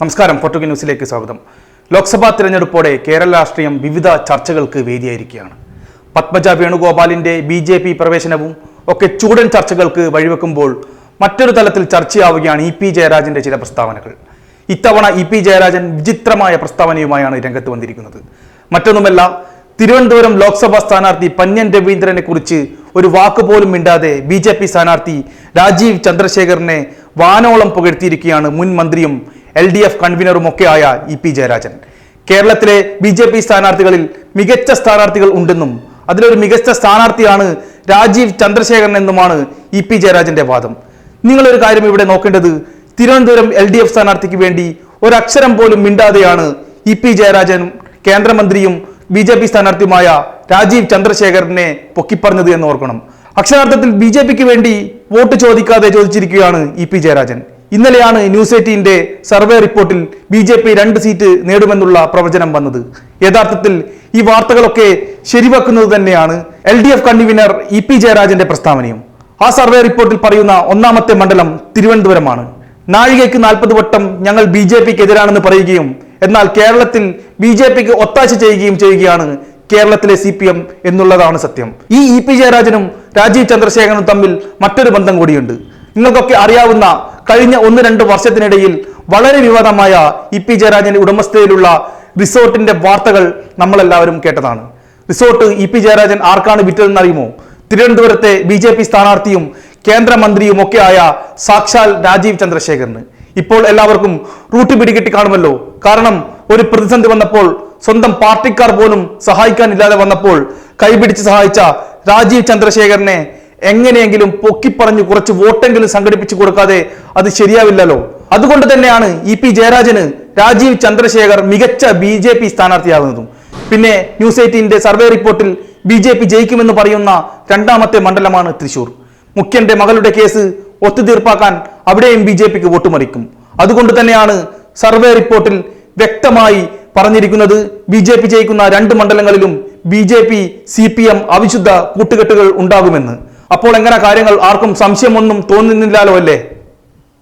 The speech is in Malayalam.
നമസ്കാരം പൊട്ടുകി ന്യൂസിലേക്ക് സ്വാഗതം. ലോക്സഭാ തിരഞ്ഞെടുപ്പോടെ കേരള രാഷ്ട്രീയം വിവിധ ചർച്ചകൾക്ക് വേദിയായിരിക്കുകയാണ്. പത്മജ വേണുഗോപാലിന്റെ ബി ജെ പി പ്രവേശനവും ഒക്കെ ചൂടൻ ചർച്ചകൾക്ക് വഴിവെക്കുമ്പോൾ മറ്റൊരു തലത്തിൽ ചർച്ചയാവുകയാണ് ഇ പി ജയരാജന്റെ ചില പ്രസ്താവനകൾ. ഇത്തവണ ഇ പി ജയരാജൻ വിചിത്രമായ പ്രസ്താവനയുമായാണ് രംഗത്ത് വന്നിരിക്കുന്നത്. മറ്റൊന്നുമല്ല തിരുവനന്തപുരം ലോക്സഭാ സ്ഥാനാർത്ഥി പന്യൻ രവീന്ദ്രനെ കുറിച്ച് ഒരു വാക്ക് പോലും മിണ്ടാതെ ബി ജെ പി സ്ഥാനാർത്ഥി രാജീവ് ചന്ദ്രശേഖറിനെ വാനോളം പുകഴ്ത്തിയിരിക്കുകയാണ് മുൻ മന്ത്രിയും എൽ ഡി എഫ് കൺവീനറും ഒക്കെയായ ഇ പി ജയരാജൻ. കേരളത്തിലെ ബി ജെ പി സ്ഥാനാർത്ഥികളിൽ മികച്ച സ്ഥാനാർത്ഥികൾ ഉണ്ടെന്നും അതിലൊരു മികച്ച സ്ഥാനാർത്ഥിയാണ് രാജീവ് ചന്ദ്രശേഖരൻ എന്നുമാണ് ഇ പി ജയരാജന്റെ വാദം. നിങ്ങളൊരു കാര്യം ഇവിടെ നോക്കേണ്ടത് തിരുവനന്തപുരം എൽ ഡി എഫ് സ്ഥാനാർത്ഥിക്ക് വേണ്ടി ഒരക്ഷരം പോലും മിണ്ടാതെയാണ് ഇ പി ജയരാജൻ കേന്ദ്രമന്ത്രിയും ബി ജെ പി സ്ഥാനാർത്ഥിയുമായ രാജീവ് ചന്ദ്രശേഖരനെ പൊക്കിപ്പറഞ്ഞത് എന്ന് ഓർക്കണം. അക്ഷരാർത്ഥത്തിൽ ബി ജെ പിക്ക് വേണ്ടി വോട്ട് ചോദിക്കാതെ ചോദിച്ചിരിക്കുകയാണ് ഇ പി ജയരാജൻ. ഇന്നലെയാണ് ന്യൂസ് എയ്റ്റീന്റെ സർവേ റിപ്പോർട്ടിൽ ബി ജെ പി രണ്ട് സീറ്റ് നേടുമെന്നുള്ള പ്രവചനം വന്നത്. യഥാർത്ഥത്തിൽ ഈ വാർത്തകളൊക്കെ ശരിവെക്കുന്നത് തന്നെയാണ് L D F convener E P ജയരാജന്റെ പ്രസ്താവനയും. ആ സർവേ റിപ്പോർട്ടിൽ പറയുന്ന ഒന്നാമത്തെ മണ്ഡലം തിരുവനന്തപുരമാണ്. നാഴികയ്ക്ക് നാൽപ്പത് വട്ടം ഞങ്ങൾ ബി ജെ പിക്ക് എതിരാണെന്ന് പറയുകയും എന്നാൽ കേരളത്തിൽ ബി ജെ പിക്ക് ഒത്താശ ചെയ്യുകയും ചെയ്യുകയാണ് കേരളത്തിലെ സി പി എം എന്നുള്ളതാണ് സത്യം. ഈ ഇ പി ജയരാജനും രാജീവ് ചന്ദ്രശേഖരനും തമ്മിൽ മറ്റൊരു ബന്ധം കൂടിയുണ്ട്. നിങ്ങൾക്കൊക്കെ അറിയാവുന്ന കഴിഞ്ഞ ഒന്ന് രണ്ട് വർഷത്തിനിടയിൽ വളരെ വിവാദമായ ഇ പി ജയരാജന്റെ ഉടമസ്ഥതയിലുള്ള റിസോർട്ടിന്റെ വാർത്തകൾ നമ്മളെല്ലാവരും കേട്ടതാണ്. റിസോർട്ട് ഇ പി ജയരാജൻ ആർക്കാണ് വിറ്റതെന്ന് അറിയുമോ തിരുവനന്തപുരത്തെ ബി ജെ പി സ്ഥാനാർത്ഥിയും കേന്ദ്രമന്ത്രിയും ഒക്കെ ആയ സാക്ഷാൽ രാജീവ് ചന്ദ്രശേഖരന്. ഇപ്പോൾ എല്ലാവർക്കും റൂട്ട് പിടികിട്ടി കാണുമല്ലോ. കാരണം ഒരു പ്രതിസന്ധി വന്നപ്പോൾ സ്വന്തം പാർട്ടിക്കാർ പോലും സഹായിക്കാനില്ലാതെ വന്നപ്പോൾ കൈപിടിച്ച് സഹായിച്ച രാജീവ് ചന്ദ്രശേഖരനെ എങ്ങനെയെങ്കിലും പൊക്കിപ്പറഞ്ഞ് കുറച്ച് വോട്ടെങ്കിലും സംഘടിപ്പിച്ചു കൊടുക്കാതെ അത് ശരിയാവില്ലല്ലോ. അതുകൊണ്ട് തന്നെയാണ് ഇ പി ജയരാജന് രാജീവ് ചന്ദ്രശേഖർ മികച്ച ബി ജെ പി സ്ഥാനാർത്ഥിയാകുന്നതും. പിന്നെ ന്യൂസ് എയ്റ്റീന്റെ സർവേ റിപ്പോർട്ടിൽ ബി ജെ പി ജയിക്കുമെന്ന് പറയുന്ന രണ്ടാമത്തെ മണ്ഡലമാണ് തൃശൂർ. മുഖ്യന്റെ മകളുടെ കേസ് ഒത്തുതീർപ്പാക്കാൻ അവിടെയും ബി ജെ പിക്ക് വോട്ട് മറിക്കും അതുകൊണ്ട് തന്നെയാണ് സർവേ റിപ്പോർട്ടിൽ വ്യക്തമായി പറഞ്ഞിരിക്കുന്നത് ബി ജെ പി ജയിക്കുന്ന രണ്ട് മണ്ഡലങ്ങളിലും B J P C P M അവിശുദ്ധ കൂട്ടുകെട്ടുകൾ ഉണ്ടാകുമെന്ന്. അപ്പോൾ എങ്ങനെ കാര്യങ്ങൾ ആർക്കും സംശയമൊന്നും തോന്നുന്നില്ലല്ലോ അല്ലേ?